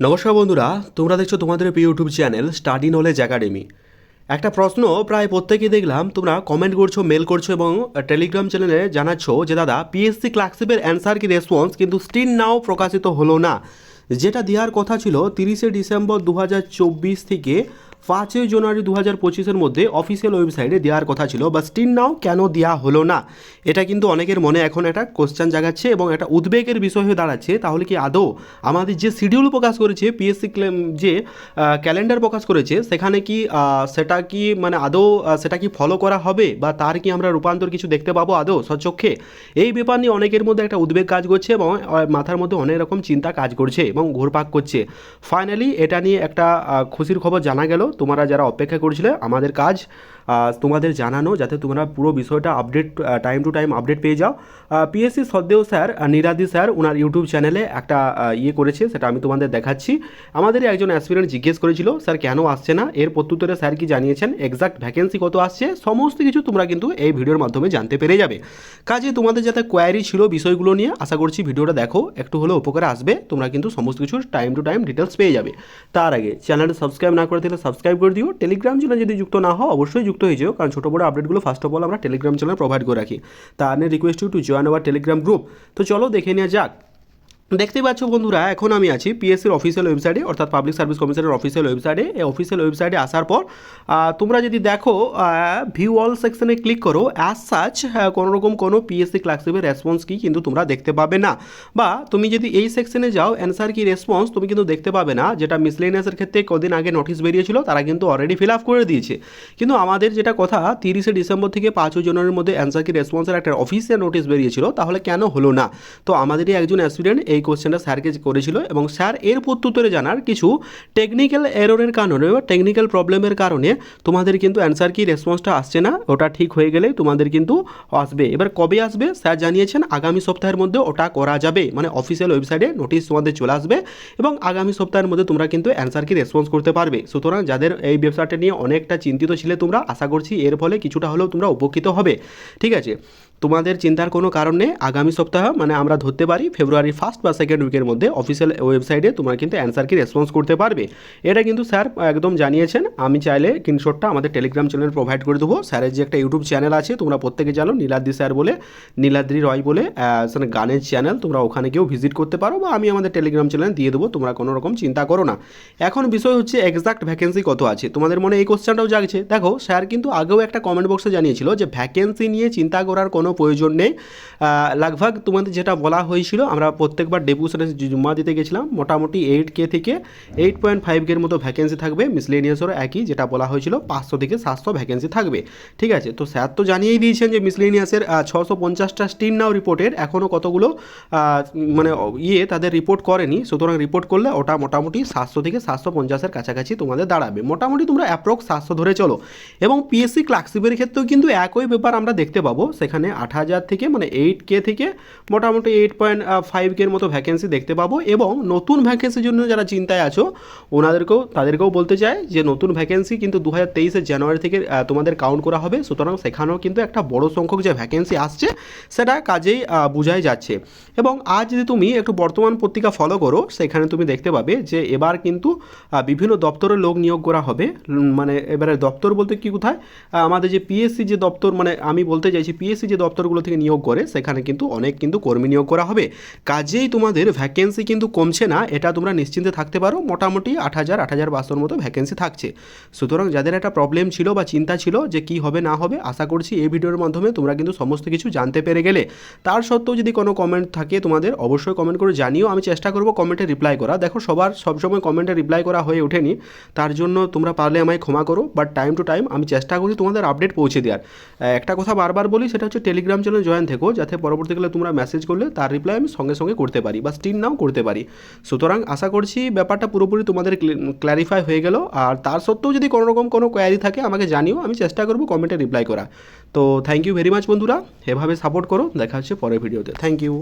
নমস্কার বন্ধুরা, তোমরা দেখছ তোমাদের প্রিয় YouTube channel study knowledge academy একটা প্রশ্ন প্রায় প্রত্যেকেই দেখলাম, তোমরা কমেন্ট করছ মেল করছ এবং টেলিগ্রাম চ্যানেলে জানাচ্ছ যে, দাদা পিএসসি ক্লার্কশিপের অ্যান্সার কি রেসপন্স কিন্তু স্টিল নাও প্রকাশিত হলো না। যেটা দেওয়ার কথা ছিল তিরিশে ডিসেম্বর দু হাজার চব্বিশ থেকে পাঁচই জানুয়ারি দু হাজার পঁচিশের মধ্যে অফিসিয়াল ওয়েবসাইটে দেওয়ার কথা ছিল বা স্টিল নাও কেন দেওয়া হলো না? এটা কিন্তু অনেকের মনে এখন একটা কোশ্চেন জাগাচ্ছে এবং একটা উদ্বেগের বিষয় হয়ে দাঁড়াচ্ছে। তাহলে কি আদৌ আমাদের যে শিডিউল প্রকাশ করেছে পিএসসি ক্লেম যে ক্যালেন্ডার প্রকাশ করেছে, সেখানে কি সেটা কি মানে আদৌ সেটা কি ফলো করা হবে বা তার কি আমরা রূপান্তর কিছু দেখতে পাবো আদৌ সচক্ষে এই ব্যাপার নিয়ে অনেকের মধ্যে একটা উদ্বেগ কাজ করছে এবং মাথার মধ্যে অনেক রকম চিন্তা কাজ করছে এবং ঘোরপাক করছে। ফাইনালি এটা নিয়ে একটা খুশির খবর জানা গেল। তোমরা যারা অপেক্ষা করছিলে, আমাদের কাজ তোমাদের জানানো যাতে তোমরা পুরো বিষয়টা update time to time update পেয়ে যাও। পিএসসি সদ্দেও স্যার নিরাদি স্যার ওনার ইউটিউব চ্যানেলে একটা ইয়ে করেছে, সেটা আমি তোমাদের দেখাচ্ছি। আমাদেরই একজন অ্যাসপিরেন্ট জিজ্ঞেস করেছিল স্যার কেন আসছে না? এর প্রত্যুত্তরে স্যার কি জানিয়েছেন এক্সাক্ট ভ্যাকেন্সি কত আসছে, সমস্ত কিছু তোমরা কিন্তু এই ভিডিওর মাধ্যমে জানতে পেরে যাবে। কাজে তোমাদের যাতে কোয়ারি ছিল বিষয়গুলো নিয়ে, আশা করছি ভিডিওটা দেখো, একটু হলেও উপকারে আসবে, তোমরা কিন্তু সমস্ত কিছু টাইম টু টাইম ডিটেলস পেয়ে যাবে। তার আগে চ্যানেলটা সাবস্ক্রাইব না করে দিলে সাবস্ক্রাইব করে দিও। টেলিগ্রাম চ্যানেল যদি যুক্ত না হও, অবশ্যই যুক্ত হয়ে যাও, কারণ ছোটো বড় আপডেটগুলো ফার্স্ট অফ অল আমরা টেলিগ্রাম চ্যানেল প্রোভাইড করে রাখি। তা নিয়ে request you to join our Telegram group তো চলো দেখে নেওয়া যাক। দেখতে পাচ্ছ বন্ধুরা, এখন আমি আছি পিএসসির অফিসিয়াল ওয়েবসাইটে অর্থাৎ পাবলিক সার্ভিস কমিশনের অফিসিয়াল ওয়েবসাইটে এই অফিসিয়াল ওয়েবসাইটে আসার পর তোমরা যদি দেখো ভিউ অল সেকশনে ক্লিক করো অ্যাজ সাচ কোনো রকম কোনো পিএসসি ক্লার্কশিপের রেসপন্স কি কিন্তু তোমরা দেখতে পাবে না। বা তুমি যদি এই সেকশনে যাও অ্যান্সার কি রেসপন্স তুমি কিন্তু দেখতে পাবে না, যেটা মিসলেনিয়াসের ক্ষেত্রে কদিন আগে নোটিশ বেরিয়েছিল, তারা কিন্তু অলরেডি ফিল আপ করে দিয়েছে। কিন্তু আমাদের যেটা কথা, তিরিশে ডিসেম্বর থেকে পাঁচই জানুয়ারির মধ্যে অ্যান্সার কি রেসপন্সের একটা অফিসিয়াল নোটিশ বেরিয়েছিল, তাহলে কেন হলো না? তো আমাদেরই একজন স্টুডেন্ট এই কোশ্চেনটা স্যারকে করেছিল এবং স্যার এর প্রত্যুত্তরে জানার কিছু টেকনিক্যাল এররের কারণে বা টেকনিক্যাল প্রবলেমের কারণে তোমাদের কিন্তু অ্যান্সার কি রেসপন্সটা আসছে না, ওটা ঠিক হয়ে গেলে তোমাদের কিন্তু আসবে। এবার কবে আসবে? স্যার জানিয়েছেন আগামী সপ্তাহের মধ্যে ওটা করা যাবে। মানে অফিসিয়াল ওয়েবসাইটে নোটিশ তোমাদের চলে আসবে এবং আগামী সপ্তাহের মধ্যে তোমরা কিন্তু অ্যান্সার কি রেসপন্স করতে পারবে। সুতরাং যাদের এই ব্যবসাটা নিয়ে অনেকটা চিন্তিত ছিলে তোমরা, আশা করছি এর ফলে কিছুটা হলেও তোমরা উপকৃত হবে। ঠিক আছে? তোমাদের চিন্তার কোনো কারণ আগামী সপ্তাহ মানে আমরা ধরতে পারি ফেব্রুয়ারি ফার্স্ট বা সেকেন্ড উইকের মধ্যে অফিসিয়াল ওয়েবসাইটে তোমরা কিন্তু অ্যান্সার কি রেসপন্স করতে পারবে। এটা কিন্তু স্যার একদম জানিয়েছেন, আমি চাইলে স্ক্রিনশটটা আমাদের টেলিগ্রাম চ্যানেল প্রোভাইড করে দেবো। স্যারের যে একটা ইউটিউব চ্যানেল আছে, তোমরা প্রত্যেকে জানো, নীলাদ্রি স্যার বলে, নীলাদ্রি রয় বলে গানের চ্যানেল তোমরা ওখানে গিয়েও ভিজিট করতে পারো বা আমি আমাদের টেলিগ্রাম চ্যানেল দিয়ে দেবো, তোমরা কোনো রকম চিন্তা করো না। এখন বিষয় হচ্ছে এক্সাক্ট ভ্যাকেন্সি কত আছে? তোমাদের মনে এই কোশ্চেনটাও জাগছে। দেখো স্যার কিন্তু আগেও একটা কমেন্ট বক্সে জানিয়েছিল যে ভ্যাকেন্সি নিয়ে চিন্তা করার কোনো প্রয়োজন নেই। লাগভাগ তোমাদের যেটা বলা হয়েছিল, আমরা প্রত্যেকবার ডেপুসনে জমা দিতে গেছিলাম। মোটামুটি এইট কে থেকে এইট পয়েন্ট ফাইভ কের মতো ভ্যাকেন্সি থাকবে। মিসলেনিয়াসেরও একই, যেটা বলা হয়েছিল, পাঁচশো থেকে সাতশো ভ্যাকেন্সি থাকবে। ঠিক আছে? তো স্যার তো জানিয়েই দিয়েছেন যে মিসলেনিয়াসের ছশো পঞ্চাশটা স্টিম নাও রিপোর্টের এখনও কতগুলো মানে ইয়ে তাদের রিপোর্ট করেনি। সুতরাং রিপোর্ট করলে ওটা মোটামুটি সাতশো থেকে সাতশো পঞ্চাশের কাছাকাছি তোমাদের দাঁড়াবে। মোটামুটি তোমরা অ্যাপ্রক্স সাতশো ধরে চলো। এবং পিএসসি ক্লার্কশিপের ক্ষেত্রেও কিন্তু একই ব্যাপার আমরা দেখতে পাবো। সেখানে আট হাজার থেকে মানে এইট কে থেকে মোটামুটি এইট পয়েন্ট ফাইভ কের মতো ভ্যাকেন্সি দেখতে পাবো এবং নতুন ভ্যাকেন্সির জন্য যারা চিন্তায় আছো, ওনাদেরকেও, তাদেরকেও বলতে চাই যে নতুন ভ্যাকেন্সি কিন্তু দু হাজার তেইশের জানুয়ারি থেকে তোমাদের কাউন্ট করা হবে। সুতরাং সেখানেও কিন্তু একটা বড় সংখ্যক যে ভ্যাকেন্সি আসছে, সেটা কাজেই বোঝাই যাচ্ছে। এবং আজ যদি তুমি একটু বর্তমান পত্রিকা ফলো করো, সেখানে তুমি দেখতে পাবে যে এবার কিন্তু বিভিন্ন দপ্তরের লোক নিয়োগ করা হবে। মানে এবারে দপ্তর বলতে কি কোথায়? আমাদের যে পিএসসি যে দপ্তর মানে আমি বলতে চাইছি পিএসসি যে দপ্তরগুলো থেকে নিয়োগ করে, সেখানে কিন্তু অনেক কিন্তু কর্মী নিয়োগ করা হবে। কাজেই তোমাদের ভ্যাকেন্সি কিন্তু কমছে না, এটা তোমরা নিশ্চিন্তে থাকতে পারো। মোটামুটি আট হাজার আট হাজার পাঁচশোর মতো ভ্যাকেন্সি থাকছে। সুতরাং যাদের একটা প্রবলেম ছিল বা চিন্তা ছিল যে কি হবে না হবে, আশা করছি এই ভিডিওর মাধ্যমে তোমরা কিন্তু সমস্ত কিছু জানতে পেরে গেলে। তার সত্ত্বেও যদি কোনো কমেন্ট থাকে তোমাদের, অবশ্যই কমেন্ট করে জানিও। আমি চেষ্টা করব কমেন্টে রিপ্লাই করা। দেখো, সবার সবসময় কমেন্টে রিপ্লাই করা হয়ে ওঠেনি। তার জন্য তোমরা পারলে আমায় ক্ষমা করো। বাট টাইম টু টাইম আমি চেষ্টা করি তোমাদের আপডেট পৌঁছে দেওয়ার। একটা কথা বারবার বলি, সেটা হচ্ছে টেলিগ্রাম চ্যানেল জয়েন থেকো, যাতে পরবর্তীকালে তোমরা মেসেজ করলে তার রিপ্লাই আমি সঙ্গে সঙ্গে করতে পারি বা স্টিল নাও করতে পারি। সুতরাং আশা করছি ব্যাপারটা পুরোপুরি তোমাদের ক্ল্যারিফাই হয়ে গেল। আর তার সত্ত্বেও যদি কোনো রকম কোনো কোয়ারি থাকে, আমাকে জানিও, আমি চেষ্টা করব কমেন্টে রিপ্লাই করা তো থ্যাংক ইউ ভেরি মাচ বন্ধুরা, এভাবে সাপোর্ট করো। দেখা হচ্ছে পরের ভিডিওতে থ্যাংক ইউ